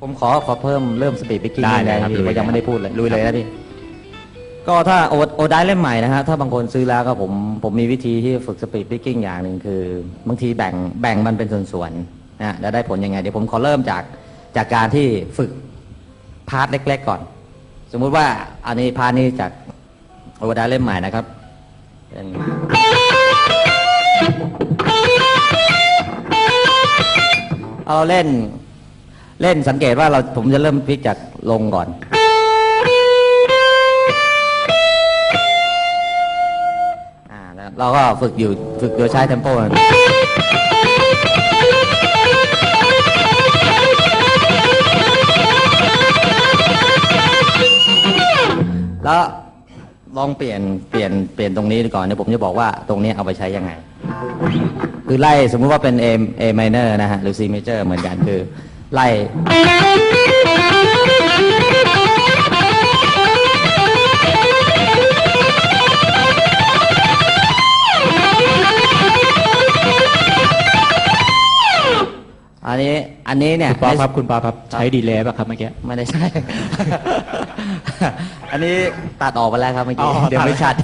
ผมขอขอเพิ่มเริ่มสปีดบิ๊กกิ้งได้เลยนะครับลุยพี่เลยผมยังไม่ได้พูดเลยลุยเลยนะพี่ก็ถ้าโอโอได้เล่มใหม่นะฮะถ้าบางคนซื้อแล้วก็ผมผมมีวิธีที่ฝึกสปีดบิ๊กกิ้งอย่างหนึ่งคือ บางทีแบ่งแบ่งมันเป็นส่วนๆนะฮะแล้วได้ผลยังไง เดี๋ยวผมขอเริ่มจากจากการที่ฝึกพาร์ทเล็ก ๆ ก่อน สมมุติว่าอันนี้พาร์ทนี้จากโอได้เล่มใหม่นะครับเป็น เอาเล่น เล่นสังเกตว่าเราผมจะเริ่มพลิกจากลงก่อนอ่าแล้วเราก็ฝึกอยู่ฝึกโดยใช้เทมโปแล้วลองเปลี่ยนเปลี่ยนเปลี่ยนตรงนี้ก่อนเดี๋ยวผมจะบอกว่าตรงนี้เอาไปใช้ยังไง คือไล่สมมุติว่าเป็น A A minor นะฮะหรือ C major เหมือนกันคือ ไล่อันนี้อันนี้เนี่ยคุณป๊อปครับคุณป๊อปครับใช้ดีเลย์ป่ะครับเมื่อกี้ไม่ได้ใช่ อันนี้ตัดออกไปแล้วครับเมื่ออ๋กี้อเดี๋ยวตัดไม่ชัด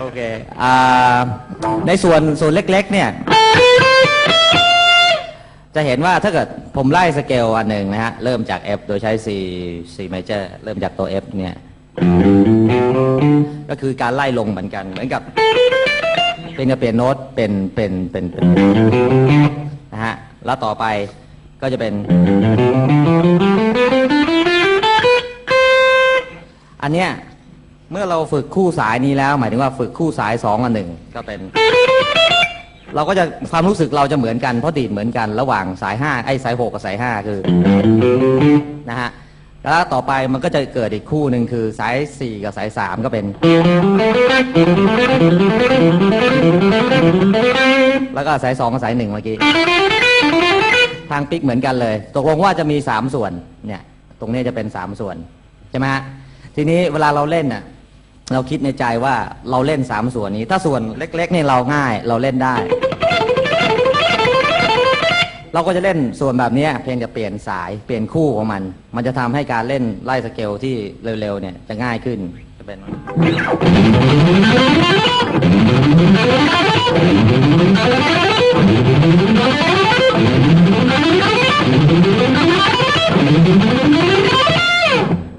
โอเคอ่าในส่วนส่วนเล็ก ๆ เนี่ย จะเห็นว่าถ้าเกิดผมไล่สเกลอันหนึ่งนะฮะ เริ่มจาก F โดยใช้ C C major เริ่มจากตัว F เนี่ย ก็คือการไล่ลงเหมือนกัน เหมือนกับ เป็นกับเปลี่ยนโน้ตเป็นเป็นเป็นนะฮะ แล้วต่อไปก็จะเป็น อันเนี้ยเมื่อเราฝึกคู่สายนี้แล้ว หมายถึงว่าฝึกคู่สายสองกับหนึ่งก็เป็น เราก็จะความรู้สึกเราจะเหมือนกันเพราะดีดเหมือนกันระหว่างสายห้าไอ้สายหกกับสายห้าคือนะฮะแล้วต่อไปมันก็จะเกิดอีกคู่หนึ่งคือสายสี่กับสายสามก็เป็น แล้วก็สายสองกับสายหนึ่งเมื่อกี้ทางปิกเหมือนกันเลย ตกลงว่าจะมีสามส่วนเนี่ย ตรงนี้จะเป็นสามส่วนใช่ไหมฮะทีนี้เวลาเราเล่นน่ะเราคิดในใจว่าเราเล่นสามส่วนนี้ ถ้าส่วนเล็กๆนี่เราง่าย เราเล่นได้ เราก็จะเล่นส่วนแบบนี้เพียงแต่เปลี่ยนสายเปลี่ยนคู่ของมัน มันจะทำให้การเล่นไล่สเกลที่เร็วๆเนี่ยจะง่ายขึ้นจะเป็น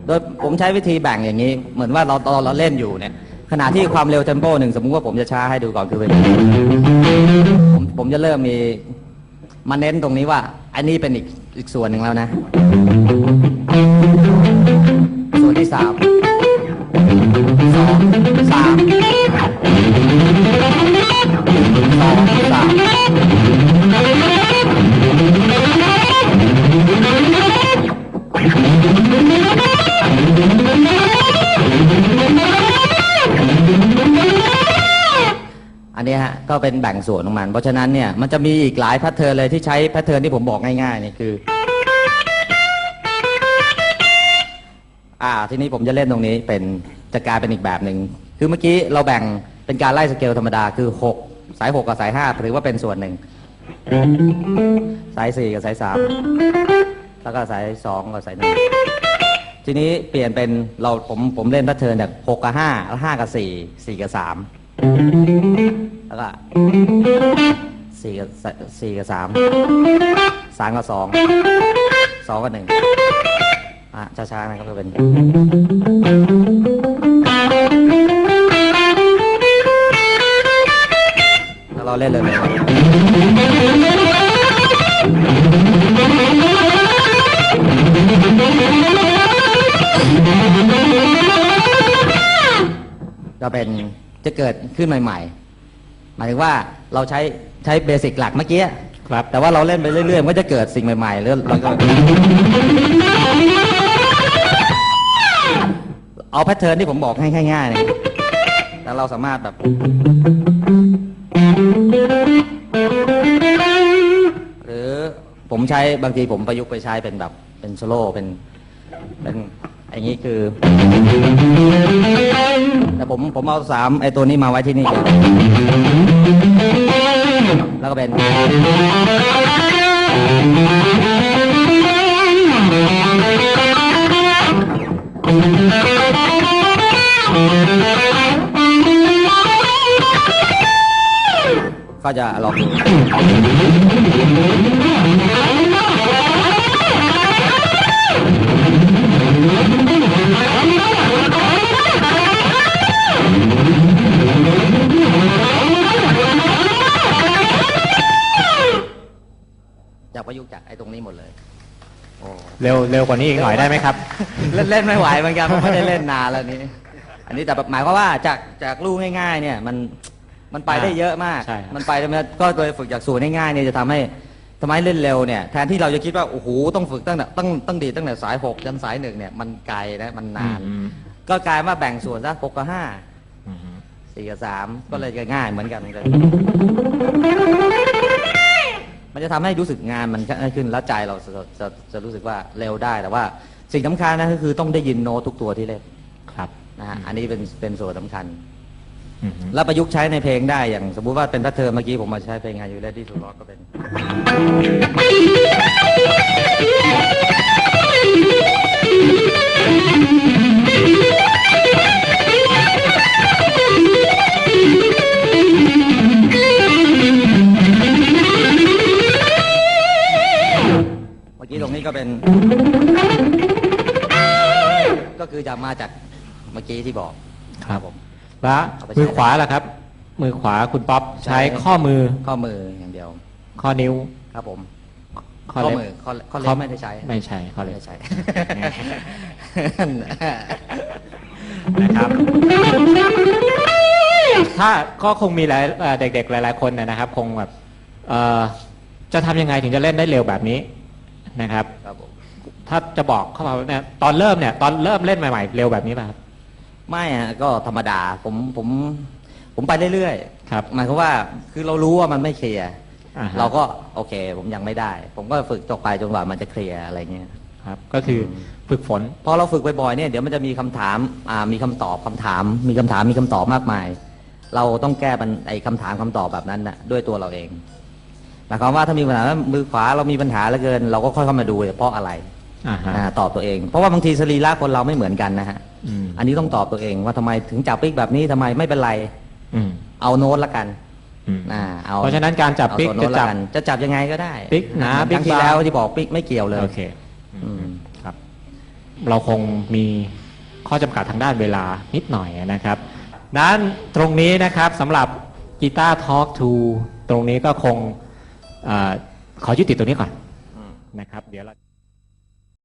โดยผมใช้วิธีแบ่งอย่างนี้ เหมือนว่าเราตอนเราเล่นอยู่เนี่ยขณะที่ความเร็วเทมโปหนึ่งสมมุติว่าผมจะช้าให้ดูก่อนคือเป็นผมผมจะเริ่มมี มาเน้นตรงนี้ว่า อันนี้เป็นอีกอีกส่วนหนึ่งแล้วนะ นนี้ฮะก็เป็นแบ่งส่วนของมัน เพราะฉะนั้นเนี่ยมันจะมีอีกหลายแพทเทิร์นเลยที่ใช้แพทเทิร์นที่ผมบอกง่ายๆนี่คือ อ่าทีนี้ผมจะเล่นตรงนี้เป็นจะกลายเป็นอีกแบบหนึ่งคือเมื่อกี้เราแบ่งเป็นการไล่สเกลธรรมดาคือ 6 สาย 6 กับสาย5ถือว่าเป็นส่วนหนึ่งสาย 4 กับสาย 3 แล้วก็สาย 2 กับสายหนึ่งทีนี้เปลี่ยนเป็นเราผมผมเล่นแพทเทิร์นแบบ6กับ5แล้ว5กับ 4 4 กับ 3 แล้วก็4กับ4กับ3 3กับ2 2กับ1อะช้าๆนะครับก็เป็นแล้วเราเล่นเลยเลยก็เป็นจะเกิดขึ้นใหม่ ๆ หมายถึงว่าเราใช้ใช้เบสิกหลักเมื่อกี้ครับแต่ว่าเราเล่นไปเรื่อยๆมันก็จะเกิดสิ่งใหม่ๆแล้วเราก็เอาแพทเทิร์นที่ผมบอกให้ง่ายๆเนี่ยแล้วเราสามารถแบบ หรือผมใช้บางทีผมประยุกต์ไปใช้เป็นแบบเป็นโซโล่เป็นเป็น อย่างนี้คือ แต่ผมผมเอาสามไอตัวนี้มาไว้ที่นี่ แล้วก็เป็น ก็จะลองดู เร็วเร็วกว่านี้อีกหน่อยได้ไหมครับ เล่นเล่นไม่ไหวเหมือนกันเพราะไม่ได้เล่นนานแล้วนี้ อันนี้แต่แบบหมายความว่าจากจากลูกง่าย ๆ เนี่ยมันมันไปได้เยอะมาก ใช่ครับ มันไปแล้วมันก็โดยฝึกจากสูตรง่ายๆเนี่ยจะทำให้ทำให้เล่นเร็วเนี่ยแทนที่เราจะคิดว่าโอ้โหต้องฝึกตั้งแต่ตั้งตั้งดีดตั้งแต่สายหกจนสายหนึ่งเนี่ยมันไกลนะมันนาน อืมก็กลายมาแบ่งส่วนซะหกกับห้าอืมสี่กับสามก็เลยจะง่ายเหมือนกันเลย มันจะทำให้รู้สึกงานมันง่ายขึ้นแล้วใจเราจะจะจะรู้สึกว่าเร็วได้แต่ว่าสิ่งสำคัญนะก็คือต้องได้ยินโน้ตทุกตัวที่เล่นครับนะฮะอันนี้เป็นเป็นส่วนสำคัญอืมแล้วประยุกต์ใช้ในเพลงได้อย่างสมมุติว่าเป็นพัทเทอมเมื่อกี้ผมมาใช้เพลงไงอยู่ได้ที่สุดรอก็เป็น คือจะมาจากเมื่อกี้ที่บอกครับผมแล้วเอาไปใช้มือขวาล่ะครับ มือขวาคุณป๊อปใช้ใช้ข้อมือข้อมืออย่างเดียว ข้อนิ้วครับผม ข้อข้อเล็บมือข้อข้อเล็บไม่ได้ใช้ ไม่ใช่ข้อเล็บไม่ใช่นะครับ ถ้าก็คงมีหลายเอ่อเด็ก ๆ หลาย ๆ คนเนยนะครับ คงแบบเอ่อจะทำยังไงถึงจะเล่นได้เร็วแบบนี้นะครับครับผม ถ้าจะบอกเข้ามาเนี่ยตอนเริ่มเนี่ย ตอนเริ่มเล่นใหม่ๆ เร็วแบบนี้ป่ะครับไม่ฮะก็ธรรมดาผมผมผมไปเรื่อยครับๆหมายความว่าคือเรารู้ว่ามันไม่เคลียร์อ่าฮะ เราก็โอเค ผมยังไม่ได้ ผมก็ฝึกต่อไปจนกว่ามันจะเคลียร์อะไรเงี้ย ครับ ก็คือฝึกฝน พอเราฝึกบ่อยๆเนี่ยเดี๋ยวมันจะมีคำถามอ่ามีคำตอบคำถาม มีคำถามมีคำตอบมากมาย เราต้องแก้ปัญไอ้คำถามคำตอบแบบนั้นนะด้วยตัวเราเองหมายความว่าถ้ามีปัญหาว่ามือขวาเรามีปัญหาเหลือเกิน เราก็ค่อยเข้ามาดูเลยเพราะอะไร อ่าฮะ อ่าตอบตัวเอง เพราะว่าบางทีสรีระคนเราไม่เหมือนกันนะฮะอืม อันนี้ต้องตอบตัวเองว่าทำไมถึงจับปิกแบบนี้ทำไมไม่เป็นไร อืมเอาโน้ตละกันอืม อ่าเอาเพราะฉะนั้นการจับเอาปิกตัวโน้จะตจัละบกันจะจับยังไงก็ได้ปิ๊กหนาครั้งปิ๊กที่บาง แล้วที่บอกปิกไม่เกี่ยวเลย โอเคอืม ครับ เราคงมีข้อจำกัดทางด้านเวลานิดหน่อยนะครับนั้นตรงนี้นะครับสำหรับกีตาร์ทอล์กทูตรงนี้ก็คงเออขอยุติตรงนี้ก่อนนะครับ เดี๋ยวเรา